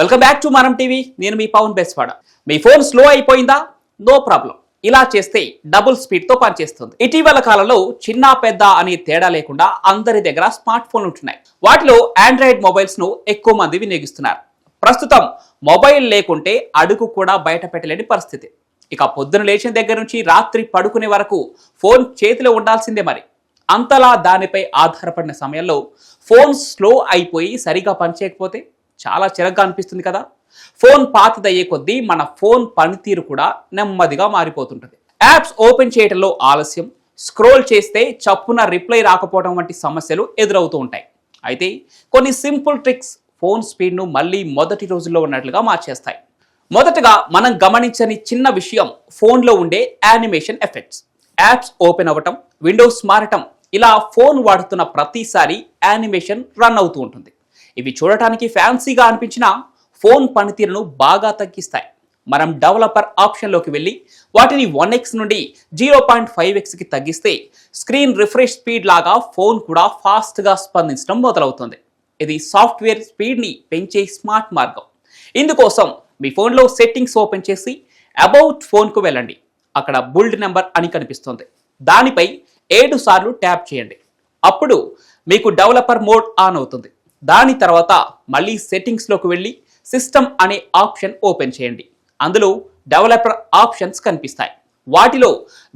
Welcome back to Manam TV నేను మీ పవన్ బెస్వాడ. మీ ఫోన్ స్లో అయిపోయిందా? No problem. ఇలా చేస్తే డబుల్ స్పీడ్తో పనిచేస్తుంది. ఇటీవల కాలంలో చిన్న పెద్ద అనే తేడా లేకుండా అందరి దగ్గర స్మార్ట్ ఫోన్లు ఉంటున్నాయి. వాటిలో ఆండ్రాయిడ్ మొబైల్స్ను ఎక్కువ మంది వినియోగిస్తున్నారు. ప్రస్తుతం మొబైల్ లేకుంటే అడుగు కూడా బయట పెట్టలేని పరిస్థితి. ఇక పొద్దున లేచిన దగ్గర నుంచి రాత్రి పడుకునే వరకు ఫోన్ చేతిలో ఉండాల్సిందే మరి. అంతలా దానిపై ఆధారపడిన సమయంలో ఫోన్ స్లో అయిపోయి సరిగా పనిచేయకపోతే? చాలా చిరగ్గా అనిపిస్తుంది కదా. ఫోన్ పాతదయ్యే కొద్దీ మన ఫోన్ పనితీరు కూడా నెమ్మదిగా మారిపోతుంటుంది. యాప్స్ ఓపెన్ చేయడంలో ఆలస్యం స్క్రోల్ చేస్తే చప్పున రిప్లై రాకపోవడం వంటి సమస్యలు ఎదురవుతూ ఉంటాయి. అయితే కొన్ని సింపుల్ ట్రిక్స్ ఫోన్ స్పీడ్ను మళ్ళీ మొదటి రోజుల్లో ఉన్నట్లుగా మార్చేస్తాయి. మొదటగా మనం గమనించని చిన్న విషయం ఫోన్లో ఉండే యానిమేషన్ ఎఫెక్ట్స్. యాప్స్ ఓపెన్ అవ్వటం విండోస్ మారటం ఇలా ఫోన్ వాడుతున్న ప్రతిసారి యానిమేషన్ రన్ అవుతూ ఉంటుంది. ఇవి చూడటానికి ఫ్యాన్సీగా అనిపించిన ఫోన్ పనితీరును బాగా తగ్గిస్తాయి. మనం డెవలపర్ ఆప్షన్లోకి వెళ్ళి వాటిని వన్ ఎక్స్ నుండి జీరో పాయింట్ ఫైవ్ ఎక్స్కి తగ్గిస్తే స్క్రీన్ రిఫ్రెష్ స్పీడ్ లాగా ఫోన్ కూడా ఫాస్ట్గా స్పందించడం మొదలవుతుంది. ఇది సాఫ్ట్వేర్ స్పీడ్ని పెంచే స్మార్ట్ మార్గం. ఇందుకోసం మీ ఫోన్లో సెట్టింగ్స్ ఓపెన్ చేసి అబౌట్ ఫోన్కు వెళ్ళండి. అక్కడ బుల్డ్ నెంబర్ అని కనిపిస్తుంది. దానిపై ఏడు సార్లు ట్యాప్ చేయండి. అప్పుడు మీకు డెవలపర్ మోడ్ ఆన్ అవుతుంది. దాని తర్వాత మళ్ళీ సెట్టింగ్స్లోకి వెళ్ళి సిస్టమ్ అనే ఆప్షన్ ఓపెన్ చేయండి. అందులో డెవలపర్ ఆప్షన్స్ కనిపిస్తాయి. వాటిలో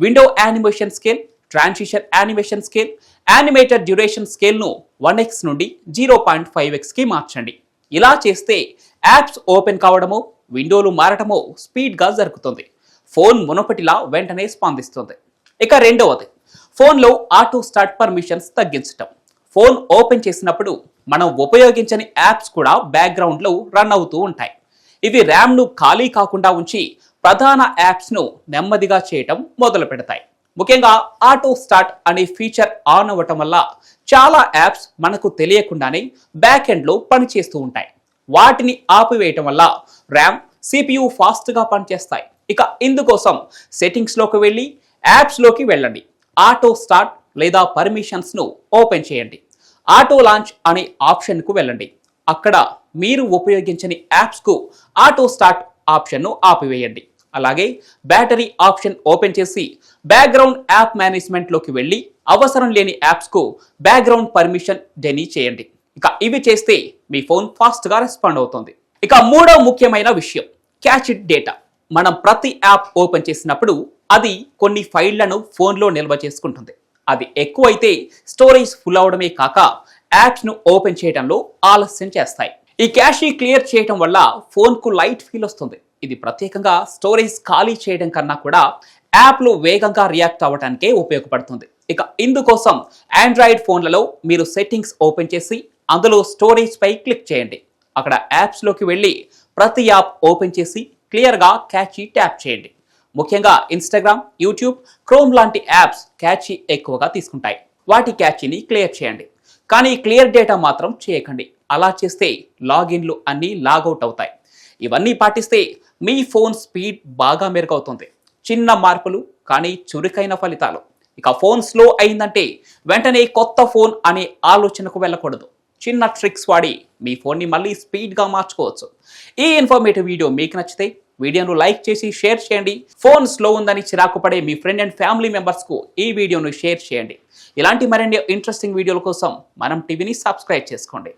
window animation scale transition animation scale animated duration స్కేల్ను one X నుండి జీరో పాయింట్ ఫైవ్ ఎక్స్కి మార్చండి. ఇలా చేస్తే యాప్స్ ఓపెన్ కావడమో విండోలు మారటమో స్పీడ్గా జరుగుతుంది. ఫోన్ మునపటిలా వెంటనే స్పందిస్తుంది. ఇక రెండవది ఫోన్లో ఆటో స్టార్ట్ పర్మిషన్స్ తగ్గించటం. ఫోన్ ఓపెన్ చేసినప్పుడు మనం ఉపయోగించని యాప్స్ కూడా బ్యాక్గ్రౌండ్లో రన్ అవుతూ ఉంటాయి. ఇవి ర్యామ్ను ఖాళీ కాకుండా ఉంచి ప్రధాన యాప్స్ను నెమ్మదిగా చేయటం మొదలు పెడతాయి. ముఖ్యంగా ఆటో స్టార్ట్ అనే ఫీచర్ ఆన్ అవ్వటం వల్ల చాలా యాప్స్ మనకు తెలియకుండానే బ్యాక్ ఎండ్లో పనిచేస్తూ ఉంటాయి. వాటిని ఆపివేయటం వల్ల ర్యామ్ సిపియు ఫాస్ట్గా పనిచేస్తాయి. ఇక ఇందుకోసం సెట్టింగ్స్లోకి వెళ్ళి యాప్స్లోకి వెళ్ళండి. ఆటో స్టార్ట్ లేదా పర్మిషన్స్ను ఓపెన్ చేయండి. ఆటో లాంచ్ అనే ఆప్షన్కు వెళ్ళండి. అక్కడ మీరు ఉపయోగించని యాప్స్కు ఆటో స్టార్ట్ ఆప్షన్ను ఆపివేయండి. అలాగే బ్యాటరీ ఆప్షన్ ఓపెన్ చేసి బ్యాక్గ్రౌండ్ యాప్ మేనేజ్మెంట్లోకి వెళ్ళి అవసరం లేని యాప్స్కు బ్యాక్గ్రౌండ్ పర్మిషన్ డెనీ చేయండి. ఇక ఇవి చేస్తే మీ ఫోన్ ఫాస్ట్గా రెస్పాండ్ అవుతుంది. ఇక మూడో ముఖ్యమైన విషయం క్యాచ్ ఇట్ డేటా. మనం ప్రతి యాప్ ఓపెన్ చేసినప్పుడు అది కొన్ని ఫైళ్ళను ఫోన్లో నిల్వ చేసుకుంటుంది. అది ఎక్కువైతే స్టోరేజ్ ఫుల్ అవడమే కాక యాప్స్ను ఓపెన్ చేయడంలో ఆలస్యం చేస్తాయి. ఈ క్యాషీ క్లియర్ చేయడం వల్ల ఫోన్కు లైట్ ఫీల్ వస్తుంది. ఇది ప్రత్యేకంగా స్టోరేజ్ ఖాళీ చేయడం కన్నా కూడా యాప్లు వేగంగా రియాక్ట్ అవ్వడానికే ఉపయోగపడుతుంది. ఇక ఇందుకోసం ఆండ్రాయిడ్ ఫోన్లలో మీరు సెట్టింగ్స్ ఓపెన్ చేసి అందులో స్టోరేజ్ పై క్లిక్ చేయండి. అక్కడ యాప్స్లోకి వెళ్ళి ప్రతి యాప్ ఓపెన్ చేసి క్లియర్గా క్యాచీ ట్యాప్ చేయండి. ముఖ్యంగా ఇన్స్టాగ్రామ్ యూట్యూబ్ క్రోమ్ లాంటి యాప్స్ క్యాచీ ఎక్కువగా తీసుకుంటాయి. వాటి క్యాచీని క్లియర్ చేయండి. కానీ క్లియర్ డేటా మాత్రం చేయకండి. అలా చేస్తే లాగిన్లు అన్నీ లాగౌట్ అవుతాయి. ఇవన్నీ పాటిస్తే మీ ఫోన్ స్పీడ్ బాగా మెరుగవుతుంది. చిన్న మార్పులు కానీ చురుకైన ఫలితాలు. ఇక ఫోన్ స్లో అయిందంటే వెంటనే కొత్త ఫోన్ అనే ఆలోచనకు వెళ్ళకూడదు. చిన్న ట్రిక్స్ వాడి మీ ఫోన్ని మళ్ళీ స్పీడ్గా మార్చుకోవచ్చు. ఈ ఇన్ఫర్మేటివ్ వీడియో మీకు నచ్చితే వీడియోను లైక్ చేసి షేర్ చేయండి. ఫోన్ స్లో ఉందని చిరాకు పడే మీ ఫ్రెండ్ అండ్ ఫ్యామిలీ మెంబర్స్కు ఈ వీడియోను షేర్ చేయండి. ఇలాంటి మరిన్ని ఇంట్రెస్టింగ్ వీడియోల కోసం మనం టీవీని సబ్స్క్రైబ్ చేసుకోండి.